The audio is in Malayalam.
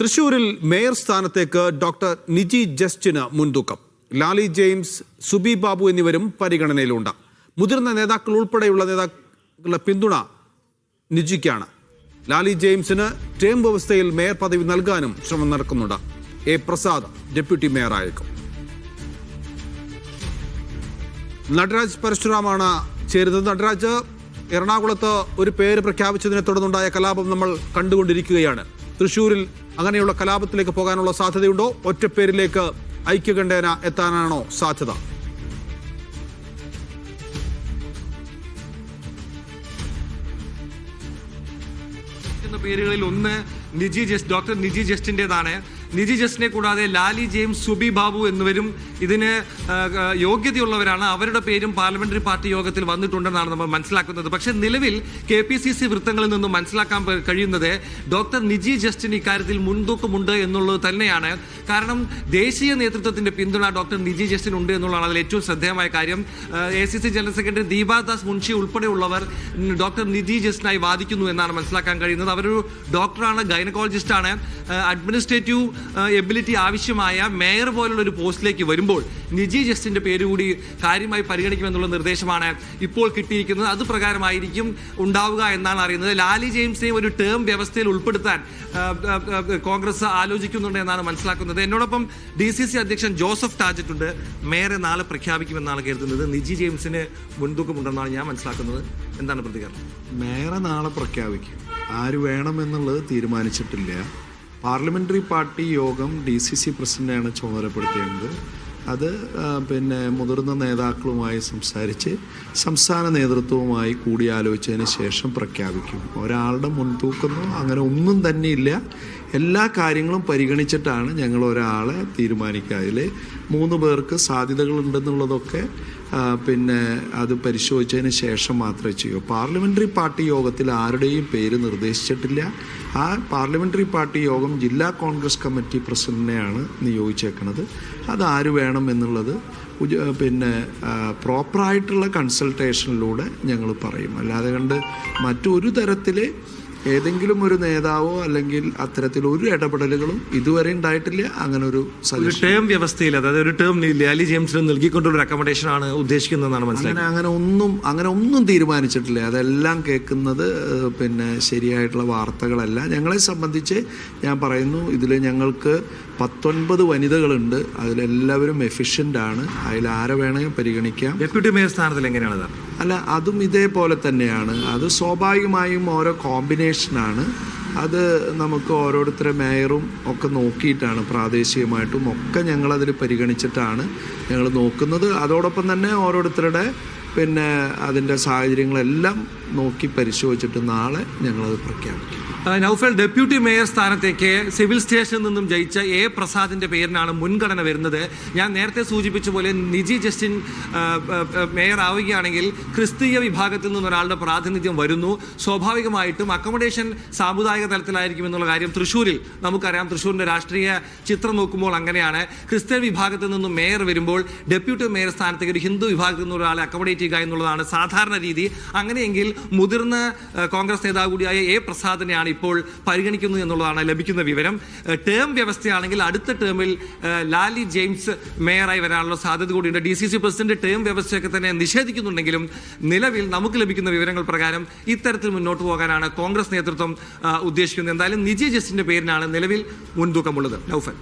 തൃശൂരിൽ മേയർ സ്ഥാനത്തേക്ക് ഡോക്ടർ നിജി ജസ്റ്റിന് മുൻതൂക്കം. ലാലി ജെയിംസ് സുബി ബാബു എന്നിവരും പരിഗണനയിലുണ്ട്. മുതിർന്ന നേതാക്കൾ ഉൾപ്പെടെയുള്ള നേതാക്കളുടെ പിന്തുണ നിജിക്കാണ്. ലാലി ജെയിംസിന് ടേം വ്യവസ്ഥയിൽ മേയർ പദവി നൽകാനും ശ്രമം നടക്കുന്നുണ്ട്. എ പ്രസാദ് ഡെപ്യൂട്ടി മേയറായേക്കും. നടരാജ് പരശുരാമാണ് ചേരുന്നത്. നടരാജ് എറണാകുളത്ത് ഒരു പേര് പ്രഖ്യാപിച്ചതിനെ തുടർന്നുണ്ടായ കലാപം നമ്മൾ കണ്ടുകൊണ്ടിരിക്കുകയാണ്. തൃശൂരിൽ അങ്ങനെയുള്ള കലാപത്തിലേക്ക് പോകാനുള്ള സാധ്യതയുണ്ടോ? ഒറ്റപ്പേരിലേക്ക് ഐക്യകണ്ഠേന എത്താനാണോ സാധ്യത? പേരുകളിൽ ഒന്ന് നിജി ജസ്റ്റ് ഡോക്ടർ നിജി ജസ്റ്റിന്റെതാണ്. നിജി ജസ്റ്റിനെ കൂടാതെ ലാലി ജെയിംസ് സുബി ബാബു എന്നിവരും ഇതിന് യോഗ്യതയുള്ളവരാണ്. അവരുടെ പേരും പാർലമെന്ററി പാർട്ടി യോഗത്തിൽ വന്നിട്ടുണ്ടെന്നാണ് നമ്മൾ മനസ്സിലാക്കുന്നത്. പക്ഷേ നിലവിൽ കെ പി സി സി വൃത്തങ്ങളിൽ നിന്നും മനസ്സിലാക്കാൻ കഴിയുന്നത് ഡോക്ടർ നിജി ജസ്റ്റിന് ഇക്കാര്യത്തിൽ മുൻതൂക്കമുണ്ട് എന്നുള്ളത് തന്നെയാണ്. കാരണം ദേശീയ നേതൃത്വത്തിന്റെ പിന്തുണ ഡോക്ടർ നിജി ജസ്റ്റിന് ഉണ്ട് എന്നുള്ളതാണ് അതിൽ ഏറ്റവും ശ്രദ്ധേയമായ കാര്യം. A C C general secretary Deepadas Munshi ഉൾപ്പെടെയുള്ളവർ ഡോക്ടർ നിധി ജസ്റ്റിനായി വാദിക്കുന്നു എന്നാണ് മനസ്സിലാക്കാൻ കഴിയുന്നത്. അവരൊരു ഡോക്ടറാണ് ഗൈനക്കോളജിസ്റ്റാണ്. അഡ്മിനിസ്ട്രേറ്റീവ് എബിലിറ്റി ആവശ്യമായ മേയർ പോലുള്ള ഒരു പോസ്റ്റിലേക്ക് വരുമ്പോൾ നിജി ജസ്റ്റിന്റെ പേര് കൂടി കാര്യമായി പരിഗണിക്കുമെന്നുള്ള നിർദ്ദേശമാണ് ഇപ്പോൾ കിട്ടിയിരിക്കുന്നത്. അത് പ്രകാരമായിരിക്കും ഉണ്ടാവുക എന്നാണ് അറിയുന്നത്. ലാലി ജെയിംസിനെയും ഒരു ടേം വ്യവസ്ഥയിൽ ഉൾപ്പെടുത്താൻ കോൺഗ്രസ് ആലോചിക്കുന്നുണ്ട് എന്നാണ് മനസ്സിലാക്കുന്നത്. എന്നോടൊപ്പം ഡി സി സി അധ്യക്ഷൻ ജോസഫ് ടാജറ്റ് ഉണ്ട് മേയറെ നാളെ പ്രഖ്യാപിക്കുമെന്നാണ് കരുതുന്നത്. നിജി ജെയിംസിന് മുൻതൂക്കമുണ്ടെന്നാണ് ഞാൻ മനസ്സിലാക്കുന്നത്. എന്താണ് പ്രതികരണം? മേയറെ നാളെ പ്രഖ്യാപിക്കും. ആര് വേണമെന്നുള്ളത് തീരുമാനിച്ചിട്ടില്ല. പാർലമെന്ററി പാർട്ടി യോഗം ഡി സി സി പ്രസിഡന്റാണ് ചുമതലപ്പെടുത്തിയത് അത് പിന്നെ മുതിർന്ന നേതാക്കളുമായി സംസാരിച്ച് സംസ്ഥാന നേതൃത്വവുമായി കൂടിയാലോചിച്ചതിന് ശേഷം പ്രഖ്യാപിക്കും. ഒരാളുടെ മുൻതൂക്കമോ അങ്ങനെ ഒന്നും തന്നെ ഇല്ല. എല്ലാ കാര്യങ്ങളും പരിഗണിച്ചിട്ടാണ് ഞങ്ങൾ ഒരാളെ തീരുമാനിക്കുക. അതിൽ മൂന്ന് പേർക്ക് സാധ്യതകളുണ്ടെന്നുള്ളതൊക്കെ പിന്നെ അത് പരിശോധിച്ചതിന് ശേഷം മാത്രമേ ചെയ്യൂ പാർലമെന്ററി പാർട്ടി യോഗത്തിൽ ആരുടെയും പേര് നിർദ്ദേശിച്ചിട്ടില്ല. ആ പാർലമെന്ററി പാർട്ടി യോഗം ജില്ലാ കോൺഗ്രസ് കമ്മിറ്റി പ്രസിഡന്റിനെയാണ് നിയോഗിച്ചേക്കുന്നത്. അത് ആര് വേണം എന്നുള്ളത് പിന്നെ പ്രോപ്പറായിട്ടുള്ള കൺസൾട്ടേഷനിലൂടെ ഞങ്ങൾ പറയും. അല്ലാതെ കണ്ട് മറ്റൊരു തരത്തിൽ ഏതെങ്കിലും ഒരു നേതാവോ അല്ലെങ്കിൽ അത്തരത്തിൽ ഒരു ഇടപെടലുകളും ഇതുവരെ ഉണ്ടായിട്ടില്ല. അങ്ങനെ ഒരു ടേം വ്യവസ്ഥയിൽ അതായത് ഒരു ടേം ലാലി ജെയിംസിന് നൽകിക്കൊണ്ടുള്ള അക്കോമഡേഷൻ ആണ് ഉദ്ദേശിക്കുന്നതെന്നാണ് മനസ്സിലാക്കുന്നത് അങ്ങനെ ഒന്നും അങ്ങനെ ഒന്നും തീരുമാനിച്ചിട്ടില്ല. അതെല്ലാം കേൾക്കുന്നത് പിന്നെ ശരിയായിട്ടുള്ള വാർത്തകളല്ല. ഞങ്ങളെ സംബന്ധിച്ച് ഞാൻ പറയുന്നു ഇതിൽ ഞങ്ങൾക്ക് പത്തൊൻപത് വനിതകളുണ്ട്. അതിലെല്ലാവരും എഫിഷ്യന്റ് ആണ്. അതിൽ ആരെ വേണമെങ്കിൽ പരിഗണിക്കാം. ഡെപ്യൂട്ടി മേയർ സ്ഥാനത്തിൽ എങ്ങനെയാണ് അല്ല അതും ഇതേപോലെ തന്നെയാണ്. അത് സ്വാഭാവികമായും ഓരോ കോമ്പിനേഷനാണ് അത് നമുക്ക് ഓരോരുത്തരെ മേയറും ഒക്കെ നോക്കിയിട്ടാണ് പ്രാദേശികമായിട്ടും ഒക്കെ ഞങ്ങളതിൽ പരിഗണിച്ചിട്ടാണ് ഞങ്ങൾ നോക്കുന്നത്. അതോടൊപ്പം തന്നെ ഓരോരുത്തരുടെ പിന്നെ അതിന്റെ സാഹചര്യങ്ങളെല്ലാം നോക്കി പരിശോധിച്ചിട്ട് നാളെ ഞങ്ങളത് പ്രഖ്യാപിക്കും. നൗഫൽ ഡെപ്യൂട്ടി മേയർ സ്ഥാനത്തേക്ക് സിവിൽ സ്റ്റേഷനിൽ നിന്നും ജയിച്ച എ പ്രസാദിന്റെ പേരിനാണ് മുൻഗണന വരുന്നത്. ഞാൻ നേരത്തെ സൂചിപ്പിച്ച പോലെ നിജി ജസ്റ്റിൻ മേയർ ആവുകയാണെങ്കിൽ ക്രിസ്തീയ വിഭാഗത്തിൽ നിന്ന് ഒരാളുടെ പ്രാതിനിധ്യം വരുന്നു. സ്വാഭാവികമായിട്ടും അക്കോമഡേഷൻ സാമുദായിക തലത്തിലായിരിക്കും എന്നുള്ള കാര്യം തൃശ്ശൂരിൽ നമുക്കറിയാം. തൃശ്ശൂരിന്റെ രാഷ്ട്രീയ ചിത്രം നോക്കുമ്പോൾ അങ്ങനെയാണ്. ക്രിസ്ത്യൻ വിഭാഗത്തിൽ നിന്നും മേയർ വരുമ്പോൾ ഡെപ്യൂട്ടി മേയർ സ്ഥാനത്തേക്ക് ഒരു ഹിന്ദു വിഭാഗത്തിൽ നിന്ന് ഒരാളെ അക്കോമഡേറ്റ് ചെയ്യുക എന്നുള്ളതാണ് സാധാരണ രീതി. അങ്ങനെയെങ്കിൽ മുതിർന്ന കോൺഗ്രസ് നേതാവ് കൂടിയായ എ പ്രസാദിനെയാണ് ഇപ്പോൾ പരിഗണിക്കുന്നത് എന്നുള്ളതാണ് ലഭിക്കുന്ന വിവരം. ടേം വ്യവസ്ഥയാണെങ്കിൽ അടുത്ത ടേമിൽ ലാലി ജെയിംസ് മേയറായി വരാനുള്ള സാധ്യത കൂടിയുണ്ട്. D C C president term വ്യവസ്ഥയൊക്കെ തന്നെ നിഷേധിക്കുന്നുണ്ടെങ്കിലും നിലവിൽ നമുക്ക് ലഭിക്കുന്ന വിവരങ്ങൾ പ്രകാരം ഇത്തരത്തിൽ മുന്നോട്ട് പോകാനാണ് കോൺഗ്രസ് നേതൃത്വം ഉദ്ദേശിക്കുന്നത്. എന്തായാലും നിജി ജസ്റ്റിന്റെ പേരിനാണ് നിലവിൽ മുൻതൂക്കമുള്ളത്. ലൗഫൻ